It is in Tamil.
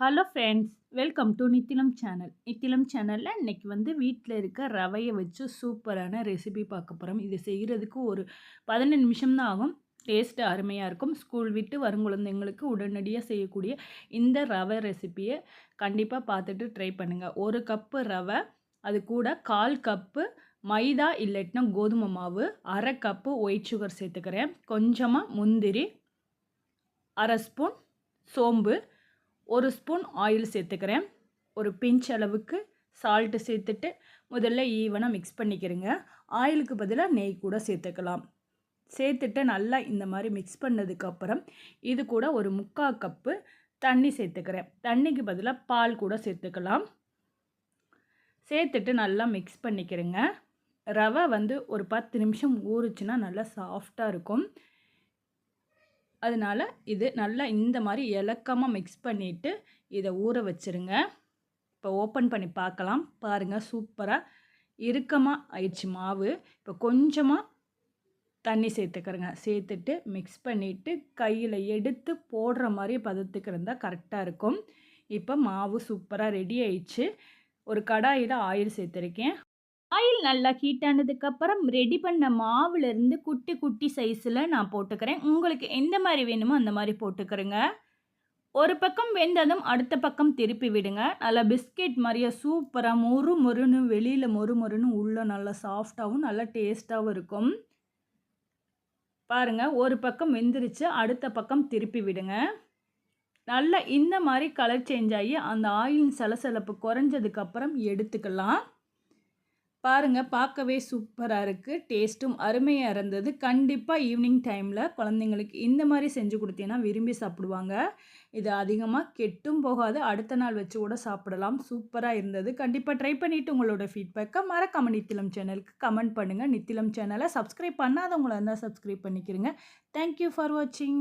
Hello friends welcome to Nithilam channel Nithilam சேனலில் இன்றைக்கி வந்து வீட்டில் இருக்க ரவையை வச்சு சூப்பரான ரெசிபி பார்க்க போகிறோம் இது செய்கிறதுக்கு ஒரு பதினஞ்சு நிமிஷம் தான் ஆகும். டேஸ்ட்டு அருமையாக இருக்கும். ஸ்கூல் விட்டு வரும் குழந்தைங்களுக்கு உடனடியாக செய்யக்கூடிய இந்த ரவை ரெசிப்பியை கண்டிப்பாக பார்த்துட்டு ட்ரை பண்ணுங்கள் ஒரு கப்பு ரவை அது கூட கால் கப்பு மைதா இல்லட்டினா கோதுமை மாவு அரை கப்பு ஒயிட் சுகர் சேர்த்துக்கிறேன். கொஞ்சமாக முந்திரி அரை ஸ்பூன் சோம்பு ஒரு ஸ்பூன் ஆயில் சேர்த்துக்கிறேன். ஒரு பிஞ்ச் அளவுக்கு சால்ட்டு சேர்த்துட்டு முதல்ல ஈவனாக மிக்ஸ் பண்ணிக்கிறேங்க. ஆயிலுக்கு பதிலாக நெய் கூட சேர்த்துக்கலாம். சேர்த்துட்டு நல்லா இந்த மாதிரி மிக்ஸ் பண்ணதுக்கப்புறம் இது கூட ஒரு முக்கால் கப்பு தண்ணி சேர்த்துக்கிறேன். தண்ணிக்கு பதிலாக பால் கூட சேர்த்துக்கலாம். சேர்த்துட்டு நல்லா மிக்ஸ் பண்ணிக்கிறேங்க. ரவை வந்து ஒரு பத்து நிமிஷம் ஊறுச்சுன்னா நல்லா சாஃப்டாக இருக்கும். அதனால் இது நல்லா இந்த மாதிரி இலக்கமாக மிக்ஸ் பண்ணிவிட்டு இதை ஊற வச்சுருங்க. இப்போ ஓப்பன் பண்ணி பார்க்கலாம். பாருங்கள் சூப்பராக இறுக்கமாக ஆயிடுச்சு மாவு. இப்போ கொஞ்சமாக தண்ணி சேர்த்துக்கிறேங்க. சேர்த்துட்டு மிக்ஸ் பண்ணிவிட்டு கையில் எடுத்து போடுற மாதிரி பதத்துக்கு இருந்தால் கரெக்டாக இருக்கும். இப்போ மாவு சூப்பராக ரெடி ஆயிடுச்சு. ஒரு கடாயில் ஆயில் சேர்த்துருக்கேன். ஆயில் நல்லா ஹீட் ஆனதுக்கப்புறம் ரெடி பண்ண மாவுலேருந்து குட்டி குட்டி சைஸில் நான் போட்டுக்கிறேன். உங்களுக்கு எந்த மாதிரி வேணுமோ அந்த மாதிரி போட்டுக்கிறேங்க. ஒரு பக்கம் வெந்ததும் அடுத்த பக்கம் திருப்பி விடுங்க. நல்லா பிஸ்கெட் மாதிரியே சூப்பராக மொறு மொறுன்னு வெளியில் மொறு மொறுன்னு உள்ளே நல்லா சாஃப்டாகவும் நல்லா டேஸ்ட்டாகவும் இருக்கும். பாருங்கள் ஒரு பக்கம் வெந்துருச்சு அடுத்த பக்கம் திருப்பி விடுங்க. நல்லா இந்த மாதிரி கலர் சேஞ்ச் ஆகி அந்த ஆயில் சலசலப்பு குறைஞ்சதுக்கப்புறம் எடுத்துக்கலாம். பாருங்கள் பார்க்கவே சூப்பராக இருக்குது டேஸ்ட்டும் அருமையாக இருந்தது. கண்டிப்பாக ஈவினிங் டைமில் குழந்தைங்களுக்கு இந்த மாதிரி செஞ்சு கொடுத்தீங்கன்னா விரும்பி சாப்பிடுவாங்க. இது அதிகமாக கெட்டும் போகாது. அடுத்த நாள் வச்சு கூட சாப்பிடலாம். சூப்பராக இருந்தது. கண்டிப்பாக ட்ரை பண்ணிவிட்டு உங்களோட ஃபீட்பேக்கை மறக்காமல் நித்திலம் சேனலுக்கு கமெண்ட் பண்ணுங்கள் நித்திலம் சேனலை சப்ஸ்கிரைப் பண்ணாதவங்கள இருந்தால் சப்ஸ்கிரைப் பண்ணிக்கிறேங்க தேங்க்யூ ஃபார் வாட்சிங்